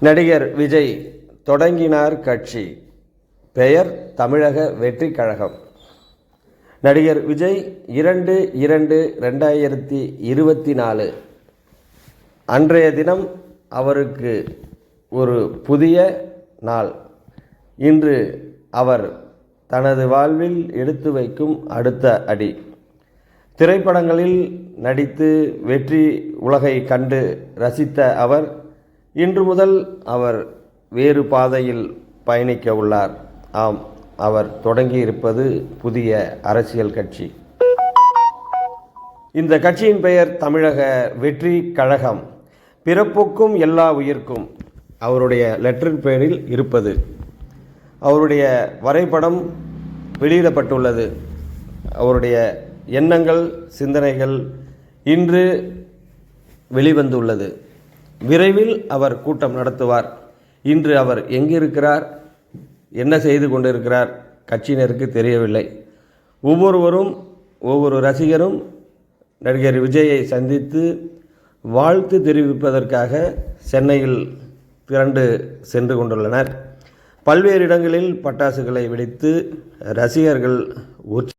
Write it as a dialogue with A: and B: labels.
A: நடிகர் விஜய் தொடங்கினார் கட்சி. பெயர் தமிழக வெற்றி கழகம். நடிகர் விஜய் இரண்டு இரண்டு ரெண்டாயிரத்தி இருபத்தி நாலு அன்றைய தினம் அவருக்கு ஒரு புதிய நாள். இன்று அவர் தனது வாழ்வில் எடுத்து வைக்கும் அடுத்த அடி. திரைப்படங்களில் நடித்து வெற்றி உலகை கண்டு ரசித்த அவர் இன்று முதல் அவர் வேறு பாதையில் பயணிக்க உள்ளார். ஆம் அவர் தொடங்கியிருப்பது புதிய அரசியல் கட்சி. இந்த கட்சியின் பெயர் தமிழக வெற்றி கழகம். பிறப்புக்கும் எல்லா உயிர்க்கும் அவருடைய லெட்டர் பெயரில் இருப்பது. அவருடைய வரைபடம் வெளியிடப்பட்டுள்ளது. அவருடைய எண்ணங்கள் சிந்தனைகள் இன்று வெளிவந்துள்ளது. விரைவில் அவர் கூட்டம் நடத்துவார். இன்று அவர் எங்கிருக்கிறார்? என்ன செய்து கொண்டிருக்கிறார்? கட்சியினருக்கு தெரியவில்லை. ஒவ்வொருவரும் ஒவ்வொரு ரசிகரும் நடிகர் விஜயை சந்தித்து வாழ்த்து தெரிவிப்பதற்காக சென்னையில் திரண்டு சென்று கொண்டுள்ளனர். பல்வேறு இடங்களில் பட்டாசுகளை வெடித்து ரசிகர்கள் உற்ச